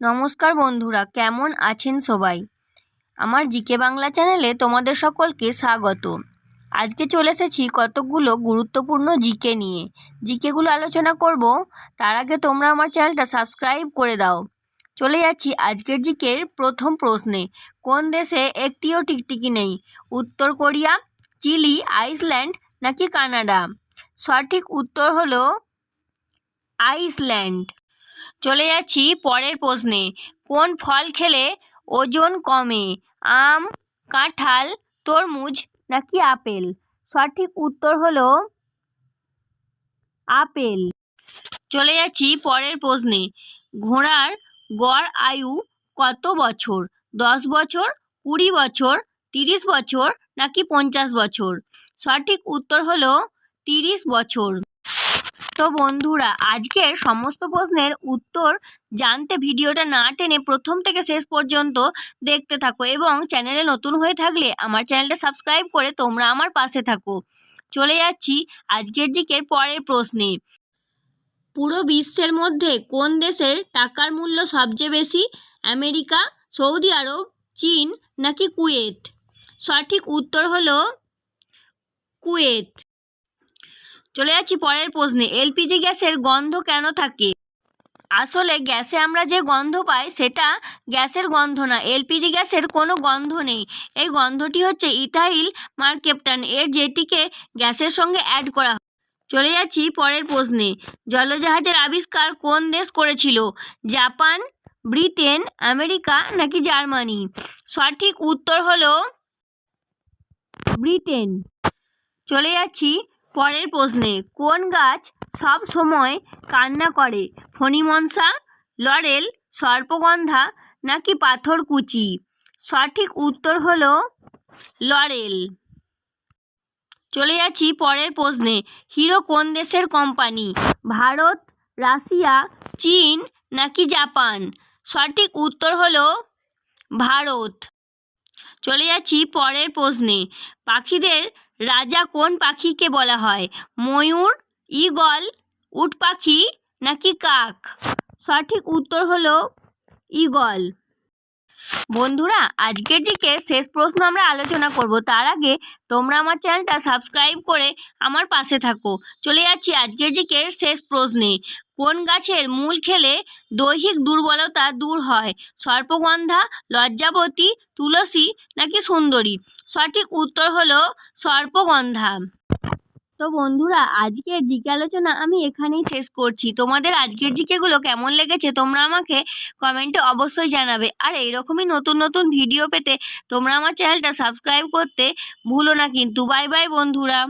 নমস্কার বন্ধুরা, কেমন আছেন সবাই? আমার জিকে বাংলা চ্যানেলে তোমাদের সকলকে স্বাগত। আজকে চলে এসেছি কতকগুলো গুরুত্বপূর্ণ জিকে নিয়ে। জিকেগুলো আলোচনা করব, তার আগে তোমরা আমার চ্যানেলটা সাবস্ক্রাইব করে দাও। চলে যাচ্ছি আজকের জিকের প্রথম প্রশ্নে। কোন দেশে একটিও টিকটিকি নেই? উত্তর কোরিয়া, চিলি, আইসল্যান্ড নাকি কানাডা? সঠিক উত্তর হলো আইসল্যান্ড। চলে যাচ্ছি পরের প্রশ্নে। কোন ফল খেলে ওজন কমে? আম, কাঁঠাল, তরমুজ নাকি আপেল? সঠিক উত্তর হলো আপেল। চলে যাচ্ছি পরের প্রশ্নে। ঘোড়ার গড় আয়ু কত বছর? দশ বছর, কুড়ি বছর, তিরিশ বছর নাকি পঞ্চাশ বছর? সঠিক উত্তর হলো তিরিশ বছর। তো বন্ধুরা, আজকের সমস্ত প্রশ্নের উত্তর জানতে ভিডিওটা না টেনে প্রথম থেকে শেষ পর্যন্ত দেখতে থাকো এবং চ্যানেলে নতুন হয়ে থাকলে আমার চ্যানেলটা সাবস্ক্রাইব করে তোমরা আমার পাশে থাকো। চলে যাচ্ছি আজকের দিকের পরের প্রশ্নে। পুরো বিশ্বের মধ্যে কোন দেশের টাকার মূল্য সবচেয়ে বেশি? আমেরিকা, সৌদি আরব, চীন নাকি কুয়েত? সঠিক উত্তর হলো কুয়েত। চলে যাচ্ছি পরের প্রশ্নে। এলপিজি গ্যাসের গন্ধ কেন থাকে? আসলে গ্যাসে আমরা যে গন্ধ পাই, সেটা গ্যাসের গন্ধ না। এলপিজি গ্যাসের কোনো গন্ধ নেই। এই গন্ধটি হচ্ছে ইথাইল মার্কেপটান এর যেটিকে গ্যাসের সঙ্গে অ্যাড করা চলে যাচ্ছি পরের প্রশ্নে। জলজাহাজের আবিষ্কার কোন দেশ করেছিল? জাপান, ব্রিটেন, আমেরিকা, নাকি জার্মানি? সঠিক উত্তর হলো ব্রিটেন। চলে যাচ্ছি পরের প্রশ্নে, কোন গাছ সব সময় কান্না করে? ফণিমনসা, লরেল, সর্পগন্ধা নাকি পাথরকুচি? সঠিক উত্তর হলো লরেল। চলে যাচ্ছি পরের প্রশ্নে। হিরো কোন দেশের কোম্পানি? ভারত, রাশিয়া, চীন নাকি জাপান? সঠিক উত্তর হলো ভারত। চলে যাচ্ছি পরের প্রশ্নে। পাখিদের রাজা কোন পাখিকে বলা হয়? ময়ূর, ঈগল, উট পাখি নাকি কাক? সঠিক উত্তর হলো ঈগল। বন্ধুরা, আজকের দিকে শেষ প্রশ্ন আমরা আলোচনা করব। তার আগে তোমরা আমার চ্যানেলটা সাবস্ক্রাইব করে আমার পাশে থাকো। চলে যাচ্ছি আজকের দিকে শেষ প্রশ্নে। কোন গাছের মূল খেলে দৈহিক দুর্বলতা দূর হয়? সর্পগন্ধা, লজ্জাবতী, তুলসী নাকি সুন্দরী? সঠিক উত্তর হলো সর্পগন্ধা। তো বন্ধুরা, আজকের জিকে আলোচনা আমি এখানেই শেষ করছি। তোমাদের আজকের জিকেগুলো কেমন লেগেছে তোমরা আমাকে কমেন্টে অবশ্যই জানাবে। আর এইরকমই নতুন নতুন ভিডিও পেতে তোমরা আমার চ্যানেলটা সাবস্ক্রাইব করতে ভুলো না কিন্তু। বাই বাই বন্ধুরা।